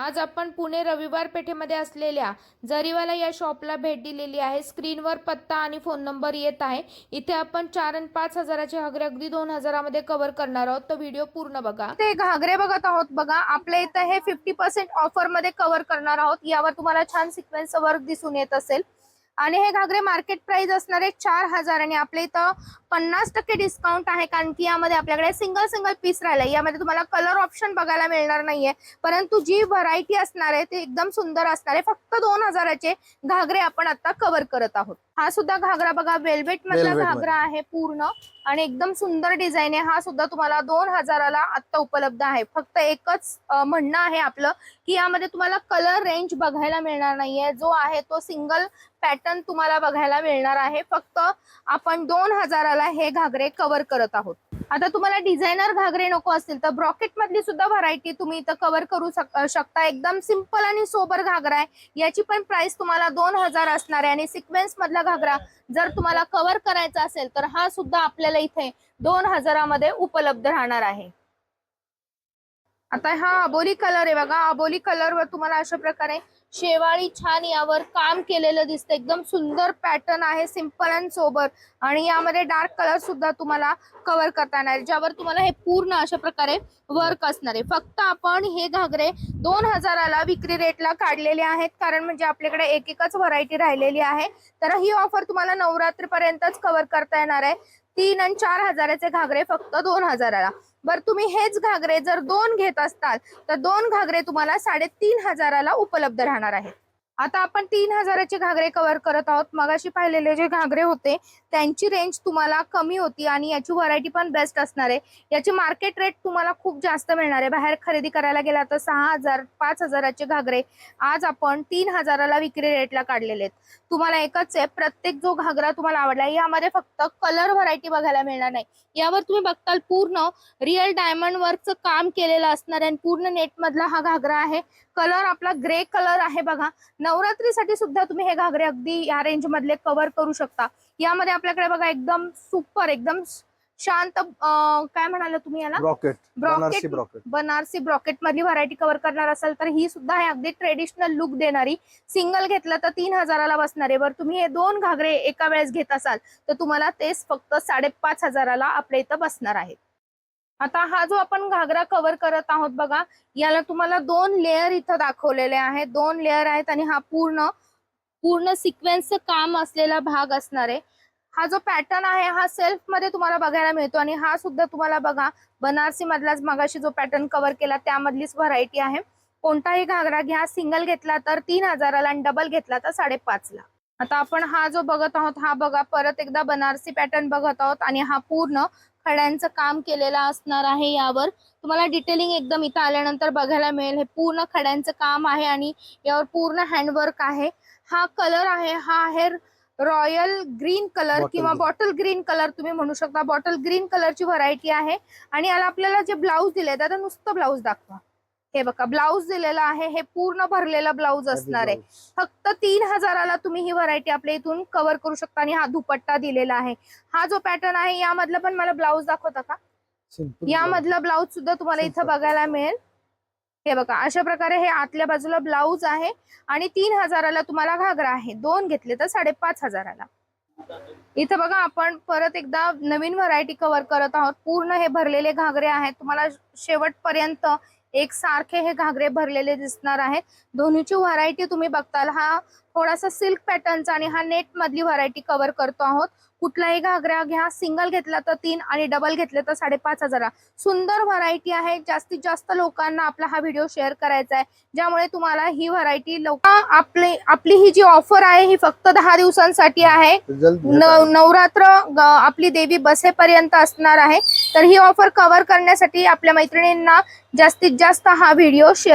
आज आपण पुणे रविवार पेठेमध्ये असलेल्या जरीवाला या शॉपला भेट दिलेली आहे. स्क्रीनवर पत्ता आणि फोन नंबर येत आहे. इथे आपण चार आणि पाच हजाराचे घागरे अगदी दोन हजारामध्ये कव्हर करणार आहोत. तर व्हिडिओ पूर्ण बघा. ते घागरे बघत आहोत बघा. आपल्या इथं हे फिफ्टी पर्सेंट ऑफरमध्ये कव्हर करणार आहोत. यावर तुम्हाला छान सिक्वेन्स वर्क दिसून येत असेल. आणि हे घागरे मार्केट प्राइस असणार आहे चार हजार आणि आपल्या इथं पन्नास टक्के डिस्काउंट आहे. कारण की यामध्ये आपल्याकडे सिंगल सिंगल पीस राहिलाय. यामध्ये तुम्हाला कलर ऑप्शन बघायला मिळणार नाहीये. परंतु जी व्हरायटी असणार आहे ते एकदम सुंदर असणार आहे फक्त दोन हजाराचे घागरे आपण आता कव्हर करत आहोत. हा सुद्धा घागरा बघा वेल्वेट मधला Velvet घागरा आहे पूर्ण. आणि एकदम सुंदर डिझाईन आहे. हा सुद्धा तुम्हाला दोन हजाराला आता उपलब्ध आहे. फक्त एकच अं, म्हणणं आहे आपलं की यामध्ये तुम्हाला कलर रेंज बघायला मिळणार नाहीये. जो आहे तो सिंगल पॅटर्न तुम्हाला बघायला मिळणार आहे. फक्त आपण दोन हजाराला हे घागरे कव्हर करत आहोत. आता तुम्हाला डिझायनर घागरे नको असतील तर ब्रॉकेट मधली सुद्धा व्हरायटी तुम्ही इथं कव्हर करू शक- शकता. एकदम सिंपल आणि सोबर घागरा आहे. याची पण प्राइस तुम्हाला दोन हजार असणार आहे. आणि सिक्वेन्स मधला घागरा जर तुम्हाला कव्हर करायचा असेल तर हा सुद्धा आपल्याला इथे दोन हजारामध्ये उपलब्ध राहणार आहे. आता हा अबोली कलर आहे बघा. अबोली कलर वर तुम्हाला अशा प्रकारे शेवाळी छान यावर काम केलेलं दिसतं. एकदम सुंदर पॅटर्न आहे सिंपल अँड सोबर आणि यामध्ये डार्क कलर सुद्धा तुम्हाला कव्हर करता येणार आहे, ज्यावर तुम्हाला हे पूर्ण अशा प्रकारे वर्क असणार आहे. फक्त आपण हे घागरे दोन हजाराला विक्री रेटला काढलेले आहेत. कारण म्हणजे आपल्याकडे एक एकच व्हरायटी राहिलेली आहे. तर ही ऑफर तुम्हाला नवरात्रीपर्यंतच कव्हर करता येणार आहे. तीन आणि चार हजाराचे घागरे फक्त दोन हजाराला. बरं तुम्ही हेच घागरे जर दोन घेत असताल तर दोन घागरे तुम्हाला साडेतीन हजाराला उपलब्ध राहणार आहेत. आता आपण तीन हजाराचे घागरे कव्हर करत आहोत. मगाशी पाहिलेले जे घागरे होते त्यांची रेंज तुम्हाला कमी होती आणि याची व्हरायटी पण बेस्ट असणार आहे. याची मार्केट रेट तुम्हाला खूप जास्त मिळणार आहे. बाहेर खरेदी करायला गेला तर सहा हजार पाच हजाराचे घागरे आज आपण तीन हजाराला विक्री रेटला काढलेले आहेत. तुम्हाला एकच आहे प्रत्येक जो घागरा तुम्हाला आवडला यामध्ये फक्त कलर व्हरायटी बघायला मिळणार नाही. यावर तुम्ही बघताल पूर्ण रिअल डायमंड वर्कचं काम केलेलं असणार आहे आणि पूर्ण नेट मधला हा घागरा आहे. कलर आपला ग्रे कलर आहे बघा. नवरात्रीसाठी सुद्धा तुम्ही हे घागरे अगदी या रेंज मधले कव्हर करू शकता. यामध्ये आपल्याकडे बघा एकदम सुपर एकदम शांत काय म्हणाले तुम्ही याला? ब्रॉकेट ब्रॉकेट बनारसी ब्रॉकेट मधली व्हरायटी कव्हर करणार असाल तर ही सुद्धा आहे अगदी ट्रेडिशनल लुक देणारी. सिंगल घेतलं तर तीन हजाराला बसणार आहे. बरं तुम्ही हे दोन घागरे एका वेळेस घेत असाल तर तुम्हाला तेच फक्त साडेपाच हजाराला आपल्या इथं बसणार आहेत. आता हा जो आपण घागरा कव्हर करत आहोत बघा याला तुम्हाला दोन लेअर इथं दाखवलेले आहेत. दोन लेअर आहेत आणि हा पूर्ण पूर्ण सिक्वेन्सचं काम असलेला भाग असणार आहे. हा जो पॅटर्न आहे हा सेल्फमध्ये तुम्हाला बघायला मिळतो आणि हा सुद्धा तुम्हाला बघा बनारसी मधलाच मगाशी जो पॅटर्न कव्हर केला त्यामधलीच व्हरायटी आहे. कोणताही घागरा घ्या सिंगल घेतला तर तीन हजाराला आणि डबल घेतला तर साडेपाचला. आता आपण हा जो बघत आहोत हा बघा परत एकदा बनारसी पॅटर्न बघत आहोत आणि हा पूर्ण खड्यांचं काम केलेलं असणार आहे यावर. तुम्हाला डिटेलिंग एकदम इथं आल्यानंतर बघायला मिळेल. हे पूर्ण खड्यांचं काम आहे आणि यावर पूर्ण हँडवर्क आहे. हा कलर आहे हा आहे रॉयल ग्रीन कलर किंवा. बॉटल ग्रीन कलर तुम्ही म्हणू शकता. बॉटल ग्रीन कलरची व्हरायटी आहे. आणि याला आपल्याला जे ब्लाऊज दिले आता नुसतं ब्लाऊज दाखवा. हे बघा ब्लाऊज दिलेलं आहे हे पूर्ण भरलेलं ब्लाऊज असणार आहे. फक्त तीन हजाराला तुम्ही ही व्हरायटी आपल्या इथून कव्हर करू शकता आणि हा दुपट्टा दिलेला आहे. हा जो पॅटर्न आहे यामधला पण मला ब्लाऊज दाखवता का? यामधला ब्लाऊज सुद्धा तुम्हाला इथं. बघायला मिळेल. हे बघा अशा प्रकारे हे आतल्या बाजूला ब्लाऊज आहे आणि तीन हजाराला तुम्हाला घागरा आहे. दोन घेतले तर साडेपाच हजाराला. इथं बघा आपण परत एकदा नवीन व्हरायटी कव्हर करत आहोत. पूर्ण हे भरलेले घागरे आहेत. तुम्हाला शेवटपर्यंत एक सारखे हे घागरे भरलेले दिसणार आहेत. दोन्हीची व्हरायटी तुम्ही बघताल हा थोडासा सिल्क पॅटर्नचा आणि हा नेट मधली व्हरायटी कव्हर करतो आहोत. कुठलाही घागरा घ्या सिंगल घेतला तर तीन आणि डबल घेतले तर साडेपाच हजारा. सुंदर व्हरायटी आहे. जास्तीत जास्त लोकांना आपला हा व्हिडिओ शेअर करायचा आहे. ज्यामुळे तुम्हाला ही व्हरायटी लवकर आपली आपली ही जी ऑफर आहे ही फक्त दहा दिवसांसाठी आहे. नवरात्र आपली देवी बसेपर्यंत असणार आहे. तर ही ऑफर कव्हर करण्यासाठी आपल्या मैत्रिणींना जास्तीत जास्त हा व्हिडिओ शेअर